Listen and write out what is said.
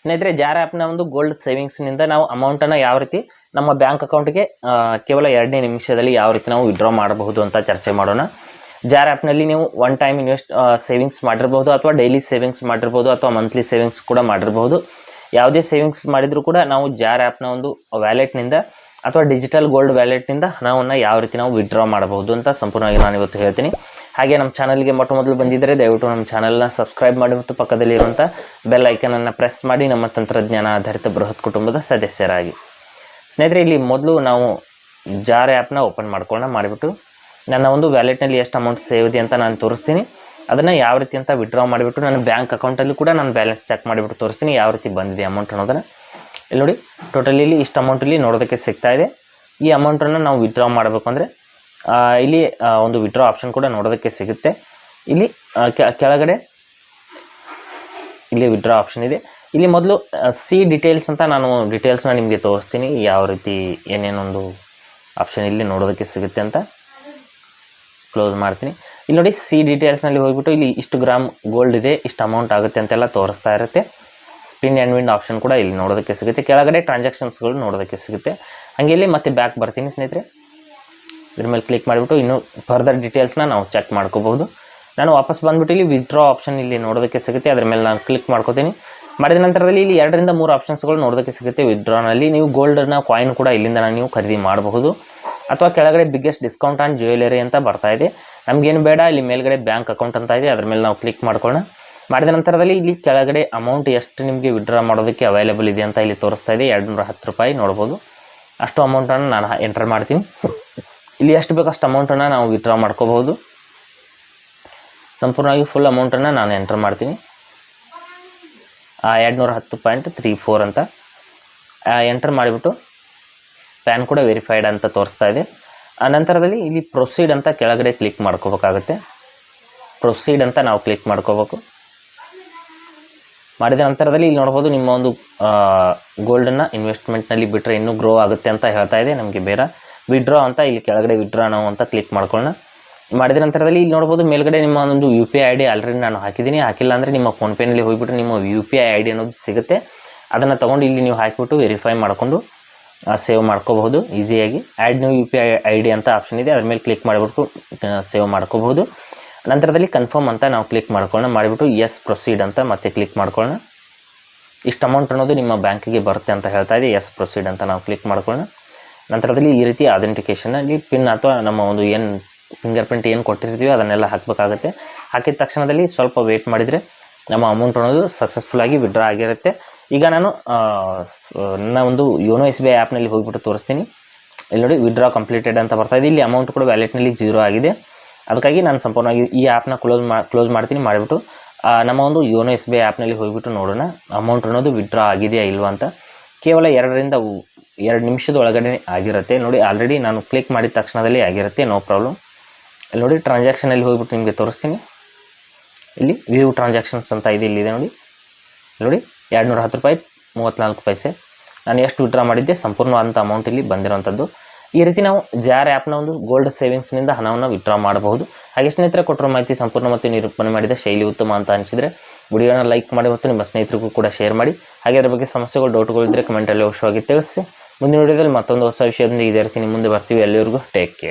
ಸ್ನೇಹಿತರೆ ಜಾರ್ ಆ್ಯಪ್ನ ಒಂದು ಗೋಲ್ಡ್ ಸೇವಿಂಗ್ಸ್ನಿಂದ ನಾವು ಅಮೌಂಟನ್ನು ಯಾವ ರೀತಿ ನಮ್ಮ ಬ್ಯಾಂಕ್ ಅಕೌಂಟ್ಗೆ ಕೇವಲ ಎರಡನೇ ನಿಮಿಷದಲ್ಲಿ ಯಾವ ರೀತಿ ನಾವು ವಿಡ್ರಾ ಮಾಡಬಹುದು ಅಂತ ಚರ್ಚೆ ಮಾಡೋಣ. ಜಾರ್ ಆ್ಯಪ್ನಲ್ಲಿ ನೀವು ಒನ್ ಟೈಮ್ ಇನ್ವೆಸ್ಟ್ ಸೇವಿಂಗ್ಸ್ ಮಾಡಿರ್ಬೋದು ಅಥವಾ ಡೈಲಿ ಸೇವಿಂಗ್ಸ್ ಮಾಡಿರ್ಬೋದು ಅಥವಾ ಮಂತ್ಲಿ ಸೇವಿಂಗ್ಸ್ ಕೂಡ ಮಾಡಿರ್ಬೋದು. ಯಾವುದೇ ಸೇವಿಂಗ್ಸ್ ಮಾಡಿದರೂ ಕೂಡ ನಾವು ಜಾರ್ ಆ್ಯಪ್ನ ಒಂದು ವ್ಯಾಲೆಟ್ನಿಂದ ಅಥವಾ ಡಿಜಿಟಲ್ ಗೋಲ್ಡ್ ವ್ಯಾಲೆಟ್ನಿಂದ ಹಣವನ್ನು ಯಾವ ರೀತಿ ನಾವು ವಿಡ್ರಾ ಮಾಡಬಹುದು ಅಂತ ಸಂಪೂರ್ಣವಾಗಿ ನಾನು ಇವತ್ತು ಹೇಳ್ತೀನಿ. ಹಾಗೆ ನಮ್ಮ ಚಾನಲ್ಗೆ ಮೊಟ್ಟ ಮೊದಲು ಬಂದಿದ್ದರೆ ದಯವಿಟ್ಟು ನಮ್ಮ ಚಾನಲ್ನ ಸಬ್ಸ್ಕ್ರೈಬ್ ಮಾಡಿ ಮತ್ತು ಪಕ್ಕದಲ್ಲಿರುವಂಥ ಬೆಲ್ ಐಕನನ್ನು ಪ್ರೆಸ್ ಮಾಡಿ ನಮ್ಮ ತಂತ್ರಜ್ಞಾನ ಆಧಾರಿತ ಬೃಹತ್ ಕುಟುಂಬದ ಸದಸ್ಯರಾಗಿ. ಸ್ನೇಹಿತರೆ, ಇಲ್ಲಿ ಮೊದಲು ನಾವು ಜಾರ್ ಆ್ಯಪ್ನ ಓಪನ್ ಮಾಡ್ಕೊಳ್ಳೋಣ. ಮಾಡಿಬಿಟ್ಟು ನನ್ನ ಒಂದು ವ್ಯಾಲೆಟ್ನಲ್ಲಿ ಎಷ್ಟು ಅಮೌಂಟ್ ಸೇವ್ ಇದೆ ಅಂತ ನಾನು ತೋರಿಸ್ತೀನಿ. ಅದನ್ನು ಯಾವ ರೀತಿ ಅಂತ ವಿಡ್ರಾ ಮಾಡಿಬಿಟ್ಟು ನನ್ನ ಬ್ಯಾಂಕ್ ಅಕೌಂಟಲ್ಲಿ ಕೂಡ ನಾನು ಬ್ಯಾಲೆನ್ಸ್ ಚೆಕ್ ಮಾಡಿಬಿಟ್ಟು ತೋರಿಸ್ತೀನಿ ಯಾವ ರೀತಿ ಬಂದಿದೆ ಅಮೌಂಟ್ ಅನ್ನೋದನ್ನು. ಇಲ್ಲಿ ನೋಡಿ, ಟೋಟಲಿ ಇಲ್ಲಿ ಇಷ್ಟು ಅಮೌಂಟಲ್ಲಿ ನೋಡೋದಕ್ಕೆ ಸಿಗ್ತಾ ಇದೆ. ಈ ಅಮೌಂಟನ್ನು ನಾವು ವಿಡ್ರಾ ಮಾಡಬೇಕು ಅಂದರೆ ಇಲ್ಲಿ ಒಂದು ವಿಡ್ರಾ ಆಪ್ಷನ್ ಕೂಡ ನೋಡೋದಕ್ಕೆ ಸಿಗುತ್ತೆ. ಇಲ್ಲಿ ಕೆಳಗಡೆ ಇಲ್ಲಿ ವಿಡ್ರಾ ಆಪ್ಷನ್ ಇದೆ. ಇಲ್ಲಿ ಮೊದಲು ಸಿ ಡಿಟೇಲ್ಸ್ ಅಂತ ನಾನು ಡಿಟೇಲ್ಸ್ನ ನಿಮಗೆ ತೋರಿಸ್ತೀನಿ. ಯಾವ ರೀತಿ ಏನೇನೊಂದು ಆಪ್ಷನ್ ಇಲ್ಲಿ ನೋಡೋದಕ್ಕೆ ಸಿಗುತ್ತೆ ಅಂತ ಕ್ಲೋಸ್ ಮಾಡ್ತೀನಿ. ಇಲ್ಲಿ ನೋಡಿ ಸಿ ಡೀಟೇಲ್ಸ್ನಲ್ಲಿ ಹೋಗ್ಬಿಟ್ಟು ಇಲ್ಲಿ ಇಷ್ಟು ಗ್ರಾಮ್ ಗೋಲ್ಡ್ ಇದೆ, ಇಷ್ಟು ಅಮೌಂಟ್ ಆಗುತ್ತೆ ಅಂತೆಲ್ಲ ತೋರಿಸ್ತಾ ಇರುತ್ತೆ. ಸ್ಪಿನ್ ಆ್ಯಂಡ್ ವಿಂಡ್ ಆಪ್ಷನ್ ಕೂಡ ಇಲ್ಲಿ ನೋಡೋದಕ್ಕೆ ಸಿಗುತ್ತೆ. ಕೆಳಗಡೆ ಟ್ರಾನ್ಸಾಕ್ಷನ್ಸ್ಗಳು ನೋಡೋದಕ್ಕೆ ಸಿಗುತ್ತೆ. ಹಾಗೆ ಇಲ್ಲಿ ಮತ್ತೆ ಬ್ಯಾಕ್ ಬರ್ತೀನಿ ಸ್ನೇಹಿತರೆ. ಇದ್ರ ಮೇಲೆ ಕ್ಲಿಕ್ ಮಾಡಿಬಿಟ್ಟು ಇನ್ನೂ ಫರ್ದರ್ ಡೀಟೇಲ್ಸ್ನ ನಾವು ಚೆಕ್ ಮಾಡ್ಕೋಬಹುದು. ನಾನು ವಾಪಸ್ ಬಂದ್ಬಿಟ್ಟು ಇಲ್ಲಿ ವಿತ್ಡ್ರಾ ಆಪ್ಷನ್ ಇಲ್ಲಿ ನೋಡೋದಕ್ಕೆ ಸಿಗುತ್ತೆ. ಅದ್ರ ಮೇಲೆ ನಾನು ಕ್ಲಿಕ್ ಮಾಡ್ಕೋತೀನಿ. ಮಾಡಿದ ನಂತರದಲ್ಲಿ ಇಲ್ಲಿ ಎರಡರಿಂದ ಮೂರು ಆಪ್ಷನ್ಸ್ಗಳು ನೋಡೋದಕ್ಕೆ ಸಿಗುತ್ತೆ ವಿತ್ಡ್ರಾನಲ್ಲಿ ನೀವು ಗೋಲ್ಡನ್ನ ಕಾಯಿನ್ ಕೂಡ ಇಲ್ಲಿಂದ ನೀವು ಖರೀದಿ ಮಾಡಬಹುದು. ಅಥವಾ ಕೆಳಗಡೆ ಬಿಗ್ಗೆಸ್ಟ್ ಡಿಸ್ಕೌಂಟ್ ಆನ್ ಜ್ಯುವೆಲರಿ ಅಂತ ಬರ್ತಾ ಇದೆ. ನಮಗೇನು ಬೇಡ, ಇಲ್ಲಿ ಮೇಲ್ಗಡೆ ಬ್ಯಾಂಕ್ ಅಕೌಂಟ್ ಅಂತ ಇದೆ. ಅದ್ರ ಮೇಲೆ ನಾವು ಕ್ಲಿಕ್ ಮಾಡ್ಕೊಳ್ಳೋಣ. ಮಾಡಿದ ನಂತರದಲ್ಲಿ ಇಲ್ಲಿ ಕೆಳಗಡೆ ಅಮೌಂಟ್ ಎಷ್ಟು ನಿಮಗೆ ವಿಡ್ರಾ ಮಾಡೋದಕ್ಕೆ ಅವೈಲೇಬಲ್ ಇದೆ ಅಂತ ಇಲ್ಲಿ ತೋರಿಸ್ತಾ ಇದೆ. ಎರಡು ನೂರ ಹತ್ತು ರೂಪಾಯಿ ನೋಡ್ಬೋದು ಅಷ್ಟು ಅಮೌಂಟನ್ನು ನಾನು ಎಂಟರ್ ಮಾಡ್ತೀನಿ. ಇಲ್ಲಿ ಎಷ್ಟು ಬೇಕಷ್ಟು ಅಮೌಂಟನ್ನು ನಾವು ವಿತ್ಡ್ರಾ ಮಾಡ್ಕೋಬಹುದು. ಸಂಪೂರ್ಣವಾಗಿ ಫುಲ್ ಅಮೌಂಟನ್ನು ನಾನು ಎಂಟರ್ ಮಾಡ್ತೀನಿ. ಎರಡು ನೂರ ಹತ್ತು ಪಾಯಿಂಟ್ ತ್ರೀ ಫೋರ್ ಅಂತ ಎಂಟರ್ ಮಾಡಿಬಿಟ್ಟು ಪ್ಯಾನ್ ಕೂಡ ವೆರಿಫೈಡ್ ಅಂತ ತೋರಿಸ್ತಾ ಇದೆ. ಆ ನಂತರದಲ್ಲಿ ಇಲ್ಲಿ ಪ್ರೊಸೀಡ್ ಅಂತ ಕೆಳಗಡೆ ಕ್ಲಿಕ್ ಮಾಡ್ಕೋಬೇಕಾಗುತ್ತೆ. ಪ್ರೊಸೀಡ್ ಅಂತ ನಾವು ಕ್ಲಿಕ್ ಮಾಡ್ಕೋಬೇಕು. ಮಾಡಿದ ನಂತರದಲ್ಲಿ ಇಲ್ಲಿ ನೋಡ್ಬೋದು ನಿಮ್ಮ ಒಂದು ಗೋಲ್ಡನ್ನು ಇನ್ವೆಸ್ಟ್ಮೆಂಟ್ನಲ್ಲಿ ಬಿಟ್ಟರೆ ಇನ್ನೂ ಗ್ರೋ ಆಗುತ್ತೆ ಅಂತ ಹೇಳ್ತಾ ಇದೆ. ನಮಗೆ ಬೇರೆ ವಿಡ್ರಾ ಅಂತ ಇಲ್ಲಿ ಕೆಳಗಡೆ ವಿಡ್ರಾ ನಾವು ಅಂತ ಕ್ಲಿಕ್ ಮಾಡ್ಕೊಳ್ಳೋಣ. ಮಾಡಿದ ನಂತರದಲ್ಲಿ ಇಲ್ಲಿ ನೋಡ್ಬೋದು ಮೇಲ್ಗಡೆ ನಿಮ್ಮ ಒಂದು U P I I D already ನಾನು ಹಾಕಿದ್ದೀನಿ. ಹಾಕಿಲ್ಲ ಅಂದರೆ ನಿಮ್ಮ ಫೋನ್ಪೇನಲ್ಲಿ ಹೋಗಿಬಿಟ್ಟು ನಿಮ್ಮ U P I I D ಅನ್ನೋದು ಸಿಗುತ್ತೆ. ಅದನ್ನು ತೊಗೊಂಡು ಇಲ್ಲಿ ನೀವು ಹಾಕಿಬಿಟ್ಟು ವೆರಿಫೈ ಮಾಡಿಕೊಂಡು ಸೇವ್ ಮಾಡ್ಕೋಬಹುದು. ಈಸಿಯಾಗಿ add new U P I I D ಅಂತ ಆಪ್ಷನ್ ಇದೆ. ಅದ್ರ ಮೇಲೆ ಕ್ಲಿಕ್ ಮಾಡಿಬಿಟ್ಟು ಸೇವ್ ಮಾಡ್ಕೋಬಹುದು. ನಂತರದಲ್ಲಿ ಕನ್ಫರ್ಮ್ ಅಂತ ನಾವು ಕ್ಲಿಕ್ ಮಾಡ್ಕೊಳ್ಳೋಣ. ಮಾಡಿಬಿಟ್ಟು ಎಸ್ ಪ್ರೊಸೀಡ್ ಅಂತ ಮತ್ತೆ ಕ್ಲಿಕ್ ಮಾಡ್ಕೊಳ್ಳೋಣ. ಇಷ್ಟು ಅಮೌಂಟ್ ಅನ್ನೋದು ನಿಮ್ಮ ಬ್ಯಾಂಕಿಗೆ ಬರುತ್ತೆ ಅಂತ ಹೇಳ್ತಾ ಇದೆ. ಎಸ್ ಪ್ರೊಸೀಡ್ ಅಂತ ನಾವು ಕ್ಲಿಕ್ ಮಾಡ್ಕೊಳ್ಳೋಣ. ನಂತರದಲ್ಲಿ ಈ ರೀತಿ ಐಡೆಂಟಿಫಿಕೇಶನ್ ಅಲ್ಲಿ ಪಿನ್ ಅಥವಾ ನಮ್ಮ ಒಂದು ಏನು ಫಿಂಗರ್ ಪ್ರಿಂಟ್ ಏನು ಕೊಟ್ಟಿರ್ತೀವಿ ಅದನ್ನೆಲ್ಲ ಹಾಕಬೇಕಾಗುತ್ತೆ. ಹಾಕಿದ ತಕ್ಷಣದಲ್ಲಿ ಸ್ವಲ್ಪ ವೇಟ್ ಮಾಡಿದರೆ ನಮ್ಮ ಅಮೌಂಟ್ ಅನ್ನೋದು ಸಕ್ಸಸ್ಫುಲ್ಲಾಗಿ ವಿಡ್ರಾ ಆಗಿರುತ್ತೆ. ಈಗ ನಾನು ನನ್ನ ಒಂದು ಯೋನೋ ಎಸ್ ಬಿ ಐ ಆ್ಯಪ್ನಲ್ಲಿ ಹೋಗಿಬಿಟ್ಟು ತೋರಿಸ್ತೀನಿ. ಇಲ್ಲಿ ನೋಡಿ ವಿಡ್ರಾ ಕಂಪ್ಲೀಟೆಡ್ ಅಂತ ಬರ್ತಾ ಇದೆ. ಇಲ್ಲಿ ಅಮೌಂಟ್ ಕೂಡ ವ್ಯಾಲೆಟ್ನಲ್ಲಿ ಜೀರೋ ಆಗಿದೆ. ಅದಕ್ಕಾಗಿ ನಾನು ಸಂಪೂರ್ಣವಾಗಿ ಈ ಆ್ಯಪ್ನ ಕ್ಲೋಸ್ ಮಾ ಕ್ಲೋಸ್ ಮಾಡ್ತೀನಿ, ಮಾಡಿಬಿಟ್ಟು ನಮ್ಮ ಒಂದು ಯೋನೋ ಎಸ್ ಬಿ ಐ ಆ್ಯಪ್ನಲ್ಲಿ ಹೋಗಿಬಿಟ್ಟು ನೋಡೋಣ. ಅಮೌಂಟ್ ಅನ್ನೋದು ವಿಡ್ರಾ ಆಗಿದೆಯಾ ಇಲ್ವಾ ಅಂತ. ಕೇವಲ ಎರಡರಿಂದ ಎರಡು ನಿಮಿಷದ ಒಳಗಡೆ ಆಗಿರುತ್ತೆ. ನೋಡಿ ಆಲ್ರೆಡಿ ನಾನು ಕ್ಲಿಕ್ ಮಾಡಿದ ತಕ್ಷಣದಲ್ಲಿ ಆಗಿರುತ್ತೆ. ನೋ ಪ್ರಾಬ್ಲಮ್ ಇಲ್ಲಿ ನೋಡಿ ಟ್ರಾನ್ಸಾಕ್ಷನಲ್ಲಿ ಹೋಗ್ಬಿಟ್ಟು ನಿಮಗೆ ತೋರಿಸ್ತೀನಿ. ಇಲ್ಲಿ ವ್ಯೂ ಟ್ರಾನ್ಸಾಕ್ಷನ್ಸ್ ಅಂತ ಇದೆ, ಇಲ್ಲಿದೆ ನೋಡಿ. ನೋಡಿ ಎರಡು ನೂರ ಹತ್ತು ರೂಪಾಯಿ ಮೂವತ್ತ್ನಾಲ್ಕು ಪೈಸೆ. ನಾನು ಎಷ್ಟು ವಿಡ್ರಾ ಮಾಡಿದ್ದೆ ಸಂಪೂರ್ಣವಾದಂಥ ಅಮೌಂಟ್ ಇಲ್ಲಿ ಬಂದಿರೋವಂಥದ್ದು ಈ ರೀತಿ ನಾವು ಜಾರ್ ಆ್ಯಪ್ನ ಒಂದು ಗೋಲ್ಡ್ ಸೇವಿಂಗ್ಸ್ನಿಂದ ಹಣವನ್ನು ವಿಡ್ರಾ ಮಾಡಬಹುದು. ಹಾಗೆ ಸ್ನೇಹಿತರೆ, ಕೊಟ್ಟಿರೋ ಮಾಹಿತಿ ಸಂಪೂರ್ಣ ಮತ್ತು ನಿರೂಪಣೆ ಮಾಡಿದ ಶೈಲಿ ಉತ್ತಮ ಅಂತ ಅನಿಸಿದರೆ ವಿಡಿಯೋನ ಲೈಕ್ ಮಾಡಿ ಮತ್ತು ನಿಮ್ಮ ಸ್ನೇಹಿತರಿಗೂ ಕೂಡ ಶೇರ್ ಮಾಡಿ. ಹಾಗೆ ಅದರ ಬಗ್ಗೆ ಸಮಸ್ಯೆಗಳು ಡೌಟ್ಗಳು ಇದ್ದರೆ ಕಮೆಂಟಲ್ಲಿ ಅವಶ್ಯವಾಗಿ ತಿಳಿಸಿ. ಮುಂದಿನ ವಿಡಿಯೋದಲ್ಲಿ ಮತ್ತೊಂದು ಹೊಸ ವಿಷಯದೊಂದಿಗೆ ಇದೇ ರೀತಿ ಮುಂದೆ ಬರ್ತೀವಿ. ಎಲ್ಲಿವರೆಗೂ ಟೇಕ್ ಕೇರ್